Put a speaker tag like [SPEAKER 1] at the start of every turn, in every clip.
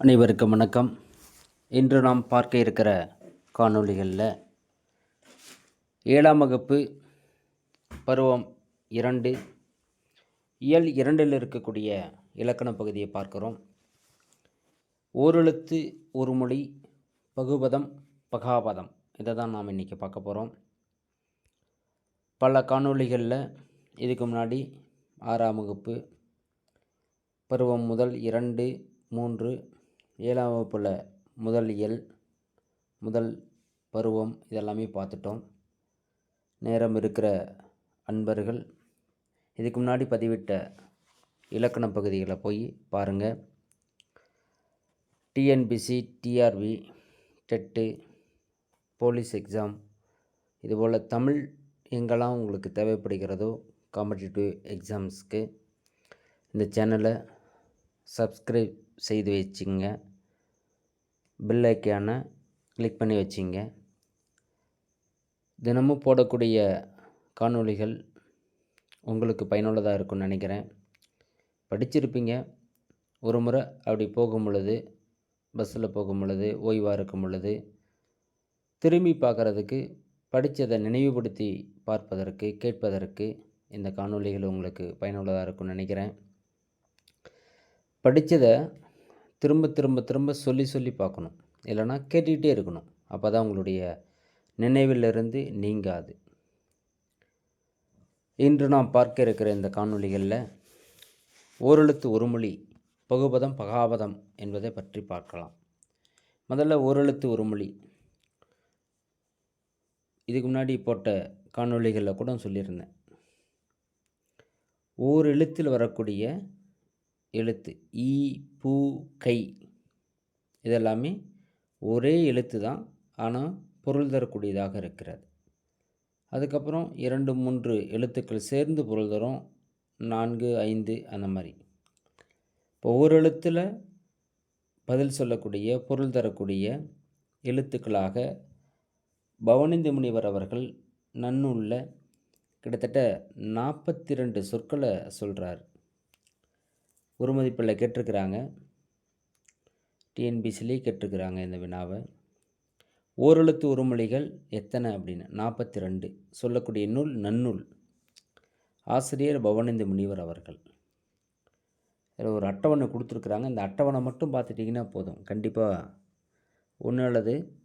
[SPEAKER 1] அனைவருக்கும் வணக்கம். இன்று நாம் பார்க்க இருக்கிற காணொளிகளில் ஏழாம் வகுப்பு பருவம் இரண்டு இயல் இரண்டில் இருக்கக்கூடிய இலக்கண பகுதியை பார்க்குறோம். ஓரெழுத்து ஒரு மொழி பகுபதம் பகாபதம். இதை தான் நாம் இன்றைக்கி பார்க்க போகிறோம் பல காணொளிகளில் இதுக்கு முன்னாடி ஆறாம் வகுப்பு பருவம் முதல் இரண்டு மூன்று ஏழாம் வகுப்பில் முதல் இயல் முதல் பருவம் இதெல்லாமே பார்த்துட்டோம். நேரம் இருக்கிற அன்பர்கள் இதுக்கு முன்னாடி பதிவிட்ட இலக்கண பகுதிகளை போய் பாருங்கள் TNPSC TRB TET police exam இதுபோல் தமிழ் எங்கெல்லாம் உங்களுக்கு தேவைப்படுகிறதோ காம்படிட்டிவ் எக்ஸாம்ஸ்க்கு இந்த சேனலை சப்ஸ்கிரைப் செய்து வச்சுங்க பெல் ஐக்கானை கிளிக் பண்ணி வச்சிங்க. தினமும் போடக்கூடிய காணொளிகள் உங்களுக்கு பயனுள்ளதாக இருக்கும்னு நினைக்கிறேன். படிச்சிருப்பீங்க. ஒரு முறை அப்படி போகும் பொழுது பஸ்ஸில் போகும் பொழுது ஓய்வாக இருக்கும் பொழுது திரும்பி பார்க்குறதுக்கு படித்ததை நினைவுபடுத்தி பார்ப்பதற்கு கேட்பதற்கு இந்த காணொளிகள் உங்களுக்கு பயனுள்ளதாக இருக்கும்னு நினைக்கிறேன். படித்ததை திரும்ப திரும்ப திரும்ப சொல்லி சொல்லி பார்க்கணும். இல்லைனா கேட்டுக்கிட்டே இருக்கணும். அப்போ தான் உங்களுடைய நினைவிலிருந்து நீங்காது. இன்று நாம் பார்க்க இருக்கிற இந்த காணொளிகளில் ஓரெழுத்து ஒரு மொழி பகுபதம் பகாபதம் என்பதை பற்றி பார்க்கலாம். முதல்ல ஓரெழுத்து ஒரு மொழி. இதுக்கு முன்னாடி போட்ட காணொளிகளில் கூட சொல்லியிருந்தேன். ஓர் எழுத்தில் வரக்கூடிய எழுத்து. ஈ பூ கை. இதெல்லாமே ஒரே எழுத்து தான். ஆனால் பொருள் தரக்கூடியதாக இருக்கிறது. அதுக்கப்புறம் இரண்டு மூன்று எழுத்துக்கள் சேர்ந்து பொருள் தரும். நான்கு ஐந்து அந்த மாதிரி. இப்போ ஒரு எழுத்தில் பதில் சொல்லக்கூடிய பொருள் தரக்கூடிய எழுத்துக்களாக பவனிந்து முனிவர் அவர்கள் நன்னுள்ள கிட்டத்தட்ட நாற்பத்தி ரெண்டு சொற்களை சொல்கிறார் ஒரு மதிப்பில் கேட்டிருக்கிறாங்க. டிஎன்பிசிலே கேட்டிருக்கிறாங்க இந்த வினாவை. ஓரெழுத்து உருமொழிகள் எத்தனை அப்படின்னு? நாற்பத்தி ரெண்டு. சொல்லக்கூடிய நூல் நன்னூல். ஆசிரியர் பவனந்தி முனிவர் அவர்கள். இதில் ஒரு அட்டவணை கொடுத்துருக்குறாங்க. இந்த அட்டவணை மட்டும் பார்த்துட்டிங்கன்னா போதும். கண்டிப்பாக ஒன்று அல்லது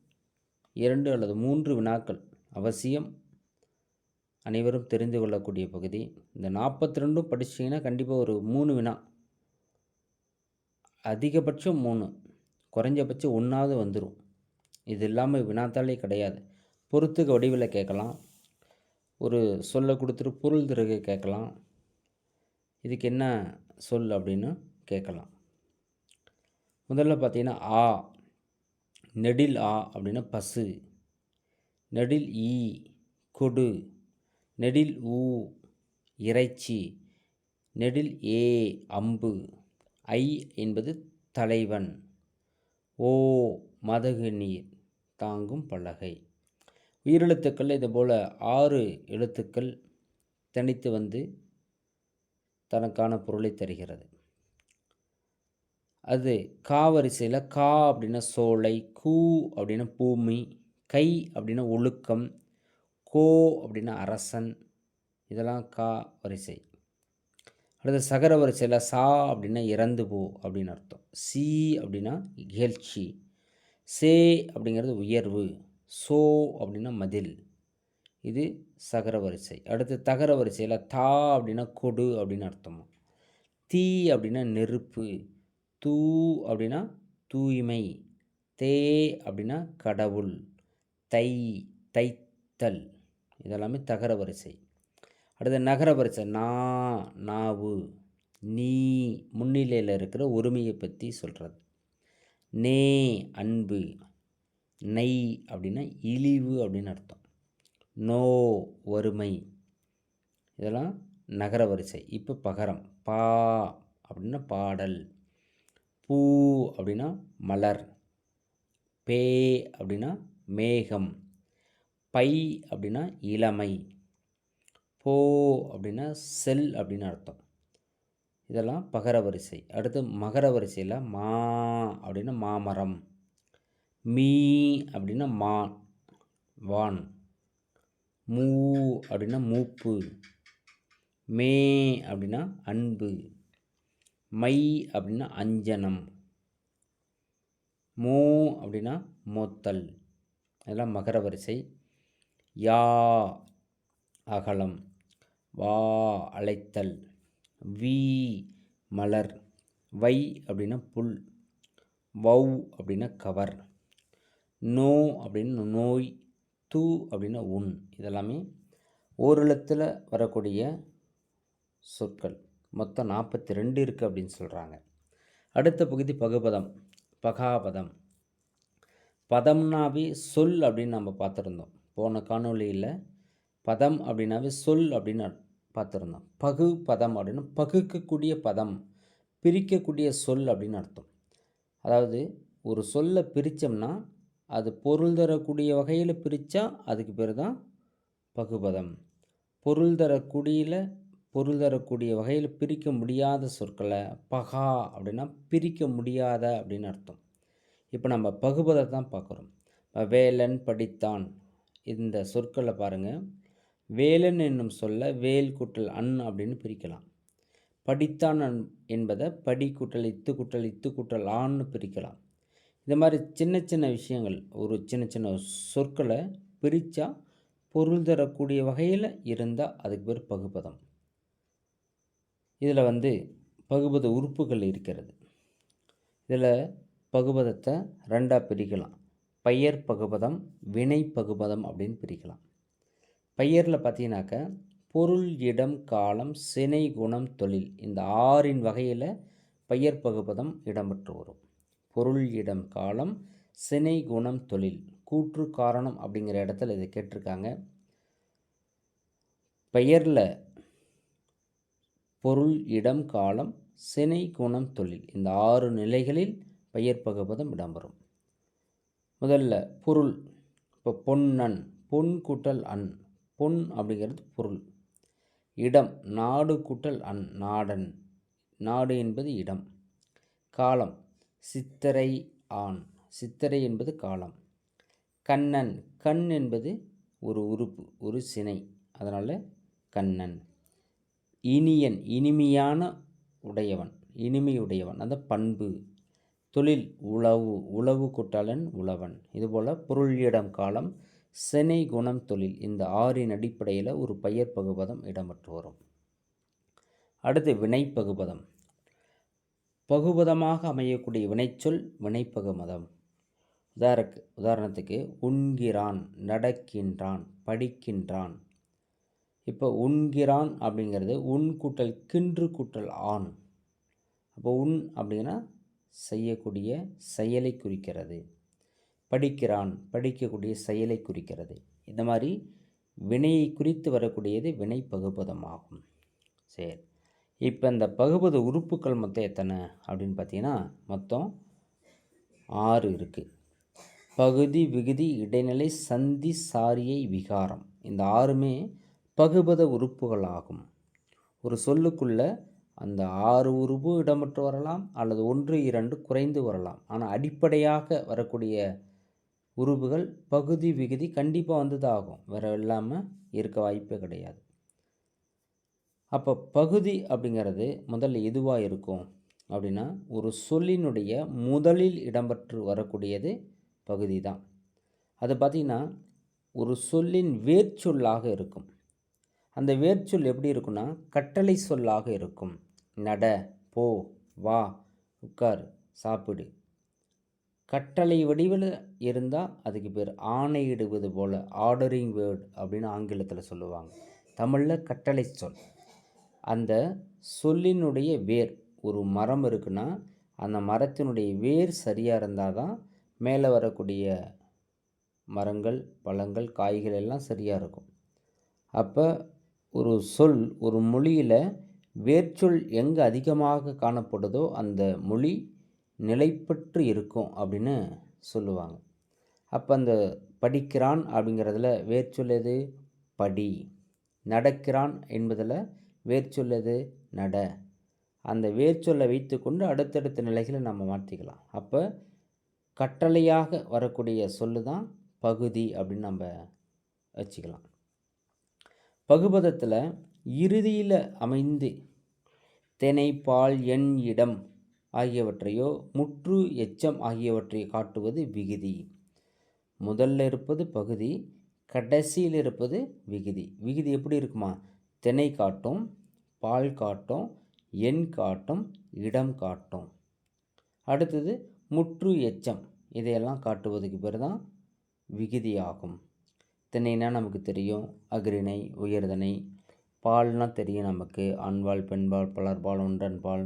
[SPEAKER 1] இரண்டு அல்லது மூன்று வினாக்கள் அவசியம். அனைவரும் தெரிந்து கொள்ளக்கூடிய பகுதி. இந்த நாற்பத்தி ரெண்டும் படிச்சிங்கன்னா கண்டிப்பாக ஒரு மூணு வினா அதிகபட்சம் மூணு. குறைஞ்சபட்சம் ஒன்றாவது வந்துடும் இது இல்லாமல் வினாத்தாலே கிடையாது. பொறுத்துக்கு வடிவில் கேட்கலாம். ஒரு சொல்லை கொடுத்துட்டு பொருள் திறகு கேட்கலாம். இதுக்கு என்ன சொல் அப்படின்னு கேட்கலாம். முதல்ல பார்த்தீங்கன்னா ஆ. நெடில் ஆ அப்படின்னா பசு. நெடில் ஈ கொடு. நெடில் ஊ இறைச்சி. நெடில் ஏ அம்பு. ஐ என்பது தலைவன். ஓ மதகு நீர் தாங்கும் பலகை. உயிரெழுத்துக்கள் இதுபோல் ஆறு எழுத்துக்கள் தனித்து வந்து தனக்கான பொருளை தருகிறது. அது கா வரிசையில் கா அப்படின்னா சோலை கூ அப்படின்னா பூமி கை அப்படின்னா ஒழுக்கம் கோ அப்படின்னா அரசன். இதெல்லாம் கா வரிசை. அடுத்து சகர வரிசையில் சா அப்படின்னா இறந்து போ அப்படின்னு அர்த்தம். சி அப்படின்னா இகழ்ச்சி. சே அப்படிங்கிறது உயர்வு. சோ அப்படின்னா மதில். இது சகர வரிசை அடுத்து தகர வரிசையில் தா அப்படின்னா கொடு அப்படின்னு அர்த்தம். தீ அப்படின்னா நெருப்பு. தூ அப்படின்னா தூய்மை. தே அப்படின்னா கடவுள். தை தைத்தல். இதெல்லாமே தகர வரிசை அடுத்து நகர வரிசை நா நாவு நீ முன்னிலையில் இருக்கிற ஒருமையை பற்றி சொல்கிறது நே அன்பு நெய் அப்படின்னா இழிவு அப்படின்னு அர்த்தம். நோ வறுமை. இதெல்லாம் நகர வரிசை இப்போ பகரம் பா அப்படின்னா பாடல். பூ அப்படின்னா மலர். பே அப்படின்னா மேகம். பை அப்படின்னா இளமை. போ அப்படின்னா செல் அப்படின்னு அர்த்தம். இதெல்லாம் பகர வரிசை. அடுத்து மகர வரிசையில் மா அப்படின்னா மாமரம். மீ அப்படின்னா மா வான். மூ அப்படின்னா மூப்பு. மே அப்படின்னா அன்பு. மை அப்படின்னா அஞ்சனம். மோ அப்படின்னா மோத்தல். இதெல்லாம் மகர வரிசை. யா அகலம். வா அழைத்தல். வி மலர். வை அப்படின்னா புல். வௌ அப்படின்னா கவர். நோ அப்படின்னு நோய். தூ அப்படின்னா உன் இதெல்லாமே ஓரெழுத்தில் வரக்கூடிய சொற்கள். மொத்தம் நாற்பத்தி ரெண்டு இருக்குது அப்படின்னு சொல்கிறாங்க அடுத்த பகுதி பகுபதம். பகாபதம். பதம்னாவே சொல் அப்படின்னு நம்ம பார்த்துருந்தோம். போன காணொலியில் பதம் அப்படின்னாவே சொல் அப்படின்னு பார்த்துருந்தோம். பகு பதம் அப்படின்னா பகுக்கக்கூடிய பதம் பிரிக்கக்கூடிய சொல் அப்படின்னு அர்த்தம். அதாவது ஒரு சொல்லை பிரித்தோம்னா அது பொருள் தரக்கூடிய வகையில் பிரித்தா அதுக்கு பேர் தான் பகுபதம். பொருள் தரக்கூடியில் பொருள் தரக்கூடிய வகையில் பிரிக்க முடியாத சொற்களை பகா அப்படின்னா பிரிக்க முடியாத அப்படின்னு அர்த்தம். இப்போ நம்ம பகுபதத்தை தான் பார்க்குறோம். வேலன் படித்தான் இந்த சொற்களை பாருங்கள் வேலன் என்னும் சொல்ல வேல் குட்டல் அன் அப்படின்னு பிரிக்கலாம். படித்தான் என்பதை படி குட்டல் இத்து குட்டல் இத்து குட்டல் ஆன்னு பிரிக்கலாம். இந்த மாதிரி சின்ன சின்ன விஷயங்கள் ஒரு சின்ன சின்ன சொற்களை பிரித்தா பொருள் தரக்கூடிய வகையில் இருந்தால் அதுக்கு பேர் பகுபதம். இதில் வந்து பகுபத உறுப்புகள் இருக்கிறது. இதில் பகுபதத்தை ரெண்டாக பிரிக்கலாம். பெயர் பகுபதம் வினை பகுபதம் அப்படின்னு பிரிக்கலாம். பெயரில் பார்த்தீங்கன்னாக்க பொருள் இடம் காலம் சினை குணம் தொழில். இந்த ஆறின் வகையில் பெயர் பகுபதம் இடம்பெற்று வரும். பொருள் இடம் காலம் சினை குணம் தொழில். கூற்று காரணம் அப்படிங்கிற இடத்துல இதை கேட்டிருக்காங்க. பெயரில் பொருள் இடம் காலம் சினை குணம் தொழில். இந்த ஆறு நிலைகளில் பெயர் பகுபதம் இடம்பெறும். முதல்ல பொருள். இப்போ பொன்னன் பொன் கூட்டல் அன். பொன் அப்படிங்கிறது பொருள். இடம் நாடு கூட்டல் அன் நாடன். நாடு என்பது இடம். காலம் சித்தரை ஆண். சித்தரை என்பது காலம். கண்ணன் கண் என்பது ஒரு உறுப்பு ஒரு சினை. அதனால் கண்ணன். இனியன் இனிமையான உடையவன் இனிமையுடையவன் அந்த பண்பு. தொழில் உழவு உழவு குட்டாளன் உழவன். இதுபோல் பொருள் இடம் காலம் செனை குணம் தொழில் இந்த ஆறின் அடிப்படையில் ஒரு பெயர் பகுபதம் இடம்பெற்று வரும் அடுத்து வினை பகுபதம் பகுபதமாக அமையக்கூடிய வினைச்சொல் வினைப்பகுமதம். உதாரக்கு உதாரணத்துக்கு உண்கிறான் நடக்கின்றான் படிக்கின்றான். இப்போ உண்கிறான் அப்படிங்கிறது உன் கூட்டல் கின்று கூட்டல் ஆண். அப்போ உன் அப்படின்னா செய்யக்கூடிய செயலை குறிக்கிறது. படிக்கிறான் படிக்கக்கூடிய செயலை குறிக்கிறது. இந்த மாதிரி வினையை குறித்து வரக்கூடியது வினை பகுபதமாகும். சரி. இப்போ இந்த பகுபத உறுப்புகள் மொத்தம் எத்தனை அப்படின்னு பார்த்தீங்கன்னா மொத்தம் ஆறு இருக்குது பகுதி விகுதி இடைநிலை சந்தி சாரியை விகாரம். இந்த ஆறுமே பகுபத உறுப்புகள் ஆகும். ஒரு சொல்லுக்குள்ள அந்த ஆறு உறுப்பு இடம்பெற்று வரலாம் அல்லது ஒன்று இரண்டு குறைந்து வரலாம். ஆனால் அடிப்படையாக வரக்கூடிய உறுப்புகள் பகுதி விகுதி கண்டிப்பாக வந்து தான் ஆகும் வேறு இல்லாமல் இருக்க வாய்ப்பே கிடையாது. அப்போ பகுதி அப்படிங்கிறது முதல்ல எதுவாக இருக்கும்? அப்படின்னா ஒரு சொல்லினுடைய முதலில் இடம்பெற்று வரக்கூடியது பகுதி தான். அது பார்த்திங்கன்னா ஒரு சொல்லின் வேர்ச்சொல்லாக இருக்கும். அந்த வேர்ச்சொல் எப்படி இருக்குன்னா கட்டளை சொல்லாக இருக்கும். நட போ வா உட்கார் சாப்பிடு. கட்டளை வடிவில் இருந்தால் அதுக்கு பேர் ஆணையிடுவது போல் ஆர்டரிங் வேர்டு அப்படின்னு ஆங்கிலத்தில் சொல்லுவாங்க. தமிழில் கட்டளை சொல். அந்த சொல்லினுடைய வேர் ஒரு மரம் இருக்குன்னா அந்த மரத்தினுடைய வேர் சரியாக இருந்தால் தான் மேலே வரக்கூடிய மரங்கள் பழங்கள் காய்கள் எல்லாம் சரியாக இருக்கும். அப்போ ஒரு சொல் ஒரு மொழியில் வேர்ச்சொல் எங்கே அதிகமாக காணப்படுதோ அந்த மொழி நிலைப்பற்று இருக்கும் அப்படின்னு சொல்லுவாங்க. அப்போ அந்த படிக்கிறான் அப்படிங்கிறதுல வேர்ச்சொல் எது படி. நடக்கிறான் என்பதில் வேர்ச்சொல் எது நட. அந்த வேர்ச்சொல்லை வைத்துக்கொண்டு அடுத்தடுத்த நிலைகளை நம்ம மாற்றிக்கலாம் அப்போ கட்டளையாக வரக்கூடிய சொல்லு தான் பகுதி அப்படின்னு நம்ம வச்சுக்கலாம். பகுபதத்தில் இறுதியில் அமைந்து தினை பால் எண் இடம் ஆகியவற்றையோ முற்று எச்சம் ஆகியவற்றை காட்டுவது விகுதி. முதல்ல இருப்பது பகுதி கடைசியில் இருப்பது விகுதி. விகுதி எப்படி இருக்குமா? தினை காட்டும் பால் காட்டும் எண் காட்டும் இடம் காட்டும். அடுத்தது முற்று எச்சம். இதையெல்லாம் காட்டுவதுக்கு பேர் தான் விகுதியாகும். திணைனா நமக்கு தெரியும் அக்ரிணை உயர்தனை பால்னா தெரியும் நமக்கு ஆண்பால் பெண்பால் பலர்பால் ஒன்றன்பால்.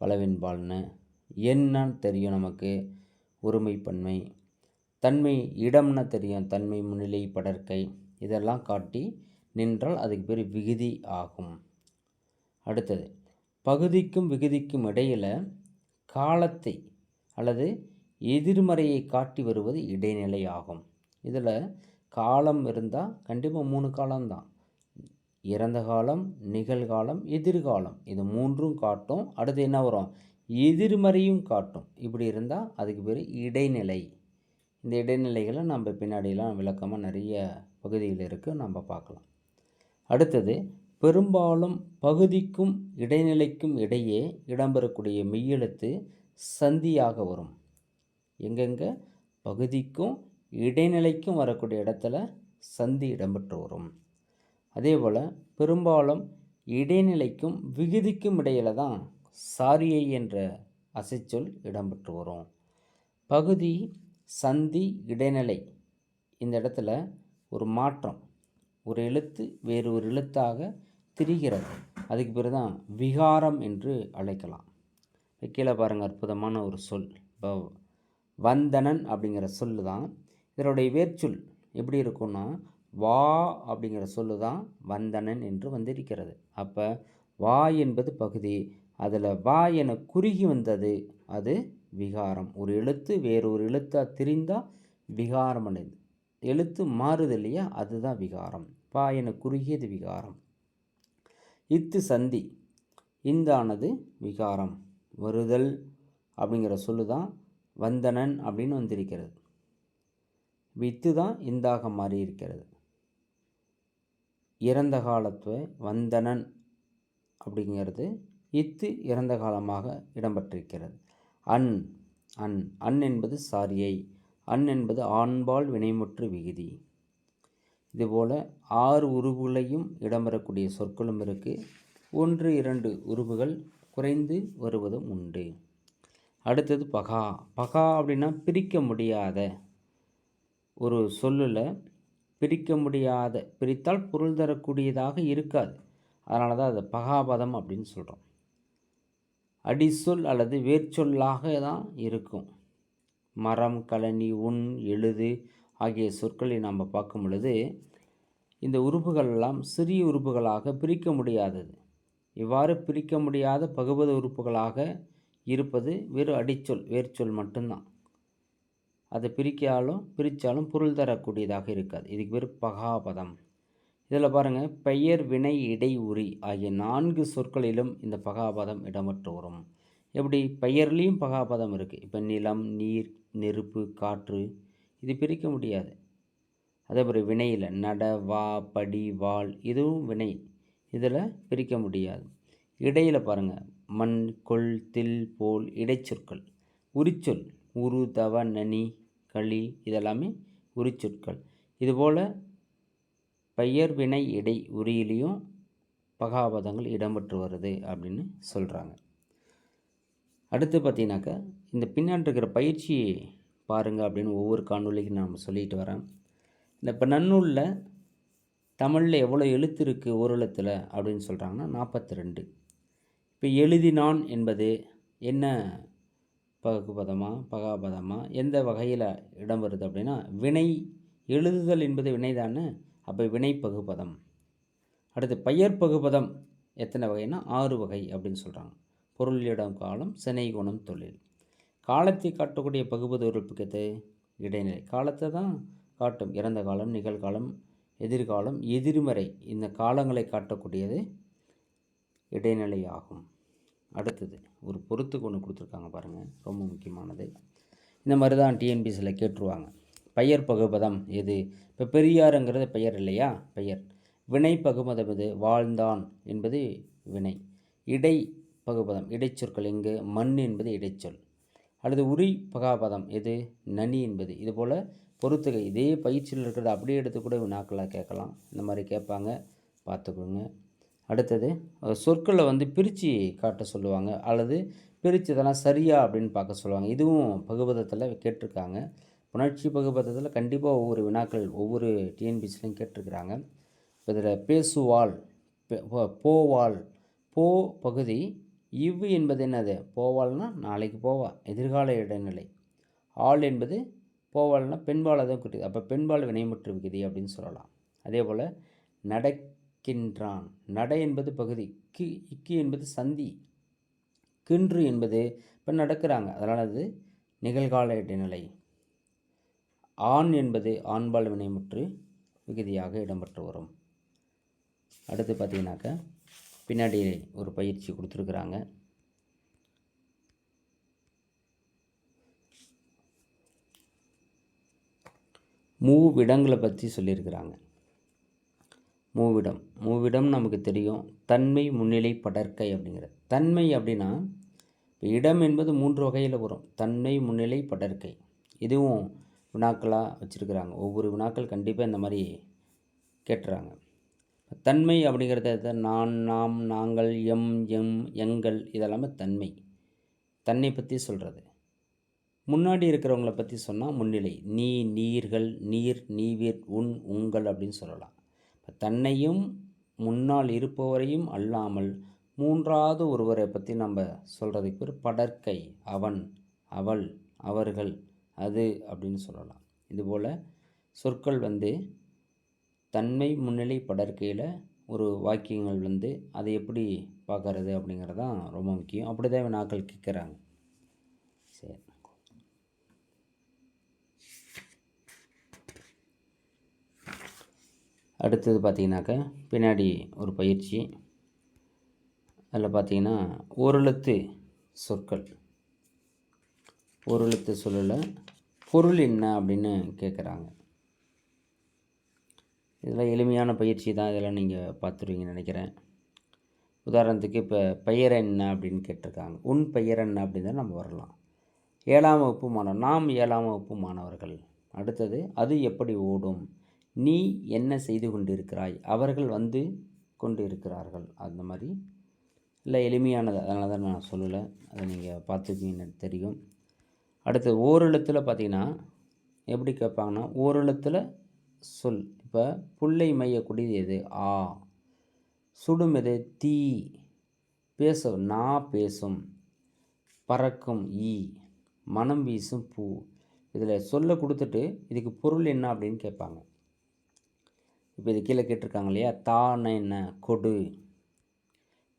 [SPEAKER 1] பலவின்பால்னு. என்னன்னு தெரியும் நமக்கு? ஒருமைப்பன்மை. தன்மை இடம்னா தெரியும். தன்மை முன்னிலை படற்கை. இதெல்லாம் காட்டி நின்றால் அதுக்கு பேர் விகுதி ஆகும். அடுத்தது பகுதிக்கும் விகுதிக்கும் இடையில் காலத்தை அல்லது எதிர்மறையை காட்டி வருவது இடைநிலை ஆகும். இதில் காலம் இருந்தால் கண்டிப்பாக மூணு காலம்தான். இறந்த காலம் நிகழ்காலம் எதிர்காலம். இது மூன்றும் காட்டும். அடுத்து என்ன வரும்? எதிர்மறையும் காட்டும். இப்படி இருந்தால் அதுக்கு பேர் இடைநிலை. இந்த இடைநிலைகளை நம்ம பின்னாடியெல்லாம் விளக்கமாக நிறைய பகுதிகள் இருக்குது நம்ம பார்க்கலாம். அடுத்தது பெரும்பாலும் பகுதிக்கும் இடைநிலைக்கும் இடையே இடம்பெறக்கூடிய மெய்யெழுத்து சந்தியாக வரும். எங்கெங்கே? பகுதிக்கும் இடைநிலைக்கும் வரக்கூடிய இடத்துல சந்தி இடம்பெற்று வரும். அதே போல் பெரும்பாலும் இடைநிலைக்கும் விகுதிக்கும் இடையில் தான் சாரியை என்ற அசைச்சொல் இடம்பெற்று வரும். பகுதி சந்தி இடைநிலை இந்த இடத்துல ஒரு மாற்றம் ஒரு எழுத்து வேறு ஒரு எழுத்தாக திரிகிறது. அதுக்கு பேர் தான் விகாரம் என்று அழைக்கலாம். கீழே பாருங்கள் அற்புதமான ஒரு சொல். இப்போ வந்தனன் அப்படிங்கிற சொல் தான் இதனுடைய வேர்ச்சொல் எப்படி இருக்கும்னா வா அப்படிங்கிற சொல்லு தான் வந்தனன் என்று வந்திருக்கிறது. அப்போ வா என்பது பகுதி. அதில் வா என குறுகி வந்தது அது விகாரம். ஒரு எழுத்து வேறொரு எழுத்தாக திரிந்தால் விகாரம் அடைந்து. எழுத்து மாறுது இல்லையா? அதுதான் விகாரம். வா என குறுகியது விகாரம். இத்து சந்தி. இந்தானது விகாரம். வருதல் அப்படிங்கிற சொல்லு தான் வந்தனன் அப்படின்னு வந்திருக்கிறது. வித்து தான் இந்தாக மாறி இருக்கிறது இறந்த காலத்து வந்தனன் அப்படிங்கிறது இத்து இறந்த காலமாக இடம்பெற்றிருக்கிறது. அன் அன் அன் என்பது சாரியை அன் என்பது ஆண்பால் வினைமுற்று விகுதி. இதுபோல் ஆறு உருவுகளையும் இடம்பெறக்கூடிய சொற்களும் இருக்குது ஒன்று இரண்டு உருவுகள் குறைந்து வருவதும் உண்டு. அடுத்தது பகா. பகா அப்படின்னா பிரிக்க முடியாத ஒரு சொல்லில் பிரிக்க முடியாத பிரித்தால் பொருள் தரக்கூடியதாக இருக்காது. அதனால தான் அது பகாபதம் அப்படின்னு சொல்கிறோம் அடிச்சொல் அல்லது வேர்ச்சொல்லாக தான் இருக்கும். மரம் கழனி உண் எழுது ஆகிய சொற்களை நாம் பார்க்கும் பொழுது இந்த உறுப்புகளெல்லாம் சிறிய உறுப்புகளாக பிரிக்க முடியாதது. இவ்வாறு பிரிக்க முடியாத பகுபத உறுப்புகளாக இருப்பது வெறும் அடிச்சொல் வேர்ச்சொல் மட்டும்தான். அதை பிரிக்காலும் பிரித்தாலும் பொருள் தரக்கூடியதாக இருக்காது. இதுக்கு பேர் பகாபதம். இதில் பாருங்கள் பெயர் வினை இடை உரி ஆகிய நான்கு சொற்களிலும் இந்த பகாபதம் இடம்பெற்று வரும் எப்படி? பெயர்லேயும் பகாபதம் இருக்குது இப்போ நிலம் நீர் நெருப்பு காற்று இது பிரிக்க முடியாது. அதே மாதிரி வினையில் நட வா படி வால் இதுவும் வினை. இதில் பிரிக்க முடியாது. இடையில் பாருங்கள் மண் கொள் தில் போல் இடைச்சொற்கள். உரிச்சொல் உரு தவ நனி களி இதெல்லாமே உரிச்சொற்கள். இதுபோல் பெயர் வினை இடை உரியிலையும் பகாபதங்கள் இடம்பெற்று வருது அப்படின்னு சொல்கிறாங்க அடுத்து பார்த்தீங்கன்னாக்கா இந்த பின்னாடி இருக்கிற பயிற்சியை பாருங்கள் அப்படின்னு ஒவ்வொரு காணொலிக்கும் நாம் சொல்லிட்டு வரேன். இந்த இப்போ நன்னூலில் தமிழில் எவ்வளோ எழுத்து இருக்குது ஓரெழுத்தில் அப்படின்னு சொல்கிறாங்கன்னா நாற்பத்தி ரெண்டு. இப்போ எழுதினான் என்பது என்ன பகுபதமா பகாபதமா எந்த வகையில் இடம் வருது அப்படின்னா வினை எழுதுதல் என்பது வினை தானே அப்போ வினை பகுபதம். அடுத்து பெயர் பகுபதம் எத்தனை வகைனா ஆறு வகை அப்படின்னு சொல்கிறாங்க பொருள் இடம் காலம் சினை குணம் தொழில். காலத்தை காட்டக்கூடிய பகுபத உறுப்புக்கு இடைநிலை. காலத்தை தான் காட்டும். இறந்த காலம் நிகழ்காலம் எதிர்காலம் எதிர்மறை. இந்த காலங்களை காட்டக்கூடியது இடைநிலை ஆகும் அடுத்தது ஒரு பொறுத்துக்கு ஒன்று கொடுத்துருக்காங்க பாருங்கள் ரொம்ப முக்கியமானது. இந்த மாதிரி தான் டிஎன்பிசியில் கேட்டுருவாங்க. பெயர் பகுபதம் எது? இப்போ பெரியாருங்கிறது பெயர் இல்லையா? பெயர். வினை பகுபதம் எது? வாழ்ந்தான் என்பது வினை. இடை பகுபதம் இடைச்சொற்கள் இங்கு மண் என்பது இடைச்சொல். அல்லது உரி பகாபதம் எது? நனி என்பது. இதுபோல் பொறுத்துகை. இதே பயிற்சியில் இருக்கிறத அப்படியே எடுத்து கூட வினாக்களாக கேட்கலாம். இந்த மாதிரி கேட்பாங்க. பார்த்துக்கோங்க அடுத்தது சொற்களை வந்து பிரித்து காட்ட சொல்லுவாங்க. அல்லது பிரித்து இதெல்லாம் சரியா அப்படின்னு பார்க்க சொல்லுவாங்க. இதுவும் பகுபதத்தில் கேட்டிருக்காங்க. புணர்ச்சி பகுபதத்தில் கண்டிப்பாக ஒவ்வொரு வினாக்கள் ஒவ்வொரு டிஎன்பிசிலையும் கேட்டிருக்கிறாங்க. இப்போ இதில் பேசுவாள் போ- போவாள் போ பகுதி இவ் என்பது என்னது? போவாள்னா நாளைக்கு போவா எதிர்கால இடைநிலை. ஆள் என்பது போவாள்னா பெண்பாலை தான் குறிக்குது அப்போ பெண்பால் வினைமுற்று விகுதி அப்படின்னு சொல்லலாம். அதே போல் கின்றான் நடை என்பது பகுதி. கி இக்கு என்பது சந்தி. கின்று என்பது இப்போ நடக்கிறாங்க. அதனால் அது நிகழ்கால இடைநிலை. ஆண் என்பது ஆண்பால் வினைமுற்று விகுதியாக இடம்பெற்று வரும். அடுத்து பார்த்தீங்கன்னாக்கா பின்னாடி ஒரு பயிற்சி கொடுத்துருக்குறாங்க. மூவிடங்களை பற்றி சொல்லியிருக்கிறாங்க. மூவிடம். மூவிடம் நமக்கு தெரியும் தன்மை முன்னிலை படற்கை அப்படிங்கிறது. தன்மை அப்படின்னா இப்போ இடம் என்பது மூன்று வகையில் வரும். தன்மை முன்னிலை படற்கை. இதுவும் வினாக்களாக வச்சுருக்கிறாங்க. ஒவ்வொரு வினாக்கள் கண்டிப்பாக இந்த மாதிரி கேட்டுறாங்க. தன்மை அப்படிங்கிறத நான் நாம் நாங்கள் எம் எம் எங்கள் இதெல்லாமே தன்மை. தன்னை பற்றி சொல்கிறது முன்னாடி இருக்கிறவங்கள பற்றி சொன்னால் முன்னிலை. நீ நீர்கள் நீர் நீவீர் உன் உங்கள் அப்படின்னு சொல்லலாம். தன்னையும் முன்னால் இருப்பவரையும் அல்லாமல் மூன்றாவது ஒருவரை பற்றி நம்ம சொல்கிறதுக்கு பேர் படற்கை. அவன் அவள் அவர்கள் அது அப்படின்னு சொல்லலாம். இதுபோல் சொற்கள் வந்து தன்மை முன்னிலை படற்கையில் ஒரு வாக்கியங்கள் வந்து அதை எப்படி பார்க்கறது அப்படிங்கிறது தான் ரொம்ப முக்கியம். அப்படி தான் வினாக்கள் கேட்குறாங்க சரி அடுத்தது பார்த்தீங்கன்னாக்கா பின்னாடி ஒரு பயிற்சி. அதில் பார்த்தீங்கன்னா ஓரெழுத்து சொற்கள். ஓரெழுத்து சொல்லலை பொருள் என்ன அப்படின்னு கேட்குறாங்க இதெல்லாம் எளிமையான பயிற்சி தான் இதெல்லாம் நீங்கள் பார்த்துருவீங்கன்னு நினைக்கிறேன். உதாரணத்துக்கு இப்போ பெயர் என்ன அப்படின்னு கேட்டிருக்காங்க. உன் பெயர் என்ன அப்படின்னு தான் நம்ம வரலாம். ஏழாம் வகுப்பு மாணவர் நாம் ஏழாம் வகுப்பு மாணவர்கள். அடுத்தது அது எப்படி ஓடும்? நீ என்ன செய்து கொண்டிருக்கிறாய்? அவர்கள் வந்து கொண்டு இருக்கிறார்கள் அந்த மாதிரி. இல்லை எளிமையானது. அதனால தான் நான் சொல்லலை. அதை நீங்கள் பார்த்துக்கிங்கன்னு எனக்கு தெரியும். அடுத்து ஓரெழுத்தில் பார்த்தீங்கன்னா எப்படி கேட்பாங்கன்னா ஓரெழுத்தில் சொல். இப்போ புல்லை மையக்கூடியது எது? ஆ. சுடும் எது? தீ. பேசும். நா பேசும். பறக்கும். ஈ. மனம் வீசும் பூ. இதில் சொல்ல கொடுத்துட்டு இதுக்கு பொருள் என்ன அப்படின்னு கேட்பாங்க. இப்போ இது கீழே கேட்டிருக்காங்க இல்லையா? தான என்ன? கொடு.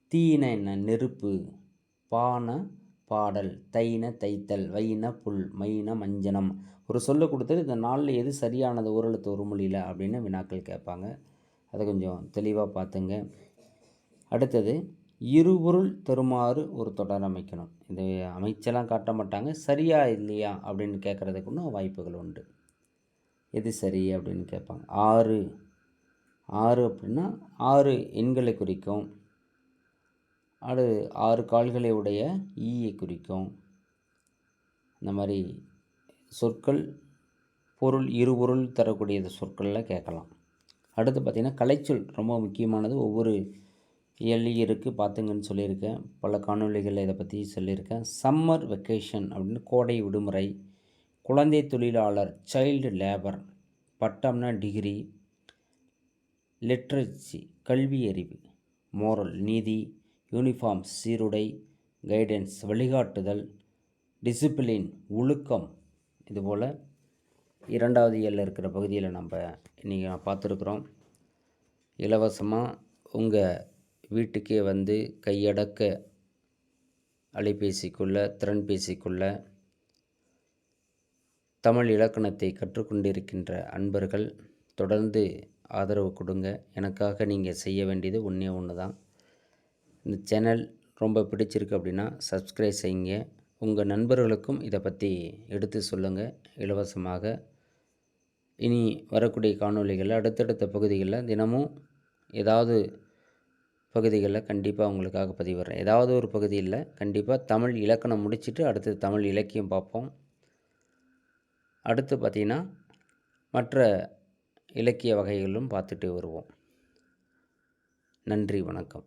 [SPEAKER 1] தீன என்ன? நெருப்பு. பான பாடல். தைன தைத்தல். வைன புல். மைன மஞ்சனம். ஒரு சொல்ல கொடுத்தது இந்த நாளில் எது சரியானது? ஓரெழுத்து ஒரு மொழியில் அப்படின்னு வினாக்கள் கேட்பாங்க. அதை கொஞ்சம் தெளிவாக பார்த்துங்க. அடுத்தது இருபொருள் தருமாறு ஒரு தொடர் அமைக்கணும். இது அமைச்செல்லாம் காட்ட மாட்டாங்க. சரியா இல்லையா? அப்படின்னு கேட்குறதுக்குன்னு வாய்ப்புகள் உண்டு. எது சரி அப்படின்னு கேட்பாங்க. ஆறு. ஆறு அப்படின்னா ஆறு எண்களை குறிக்கும். அடுத்து ஆறு கால்களை உடைய ஈயை குறிக்கும். இந்த மாதிரி சொற்கள் பொருள் இருபொருள் தரக்கூடிய சொற்களில் கேட்கலாம். அடுத்து பார்த்திங்கன்னா கலைச்சொல் ரொம்ப முக்கியமானது. ஒவ்வொரு இயலியருக்கு பார்த்துங்கன்னு சொல்லியிருக்கேன். பல காணொலிகளில் இதை பற்றி சொல்லியிருக்கேன். சம்மர் வெக்கேஷன் அப்படின்னு கோடை விடுமுறை. குழந்தை தொழிலாளர் சைல்டு லேபர் பட்டம்னா டிகிரி. லிட்ரேச்சி கல்வியறிவு மோரல் நீதி யூனிஃபார்ம் சீருடை கைடன்ஸ் வழிகாட்டுதல் டிசிப்ளின் ஒழுக்கம் இதுபோல் இரண்டாவது இயலில் இருக்கிற பகுதியில் நம்ம இன்றைக்கி பார்த்துருக்குறோம். இலவசமாக உங்கள் வீட்டுக்கே வந்து கையடக்க அலைபேசிக்குள்ள திறன்பேசிக்குள்ள தமிழ் இலக்கணத்தை கற்றுக்கொண்டிருக்கின்ற அன்பர்கள் தொடர்ந்து ஆதரவு கொடுங்க. எனக்காக நீங்கள் செய்ய வேண்டியது ஒன்றே ஒன்று தான் இந்த சேனல் ரொம்ப பிடிச்சிருக்கு அப்படின்னா சப்ஸ்கிரைப் செய்யுங்க. உங்கள் நண்பர்களுக்கும் இதை பற்றி எடுத்து சொல்லுங்கள் இலவசமாக. இனி வரக்கூடிய காணொலிகளில் அடுத்தடுத்த பகுதிகளில் தினமும் ஏதாவது பகுதிகளில் கண்டிப்பாக உங்களுக்காக பதிவிடுறேன். ஏதாவது ஒரு பகுதியில் கண்டிப்பாக தமிழ் இலக்கணம் முடிச்சுட்டு அடுத்து தமிழ் இலக்கியம் பார்ப்போம். அடுத்து பார்த்திங்கன்னா மற்ற இலக்கிய வகைகளும் பார்த்துட்டு வருவோம். நன்றி வணக்கம்.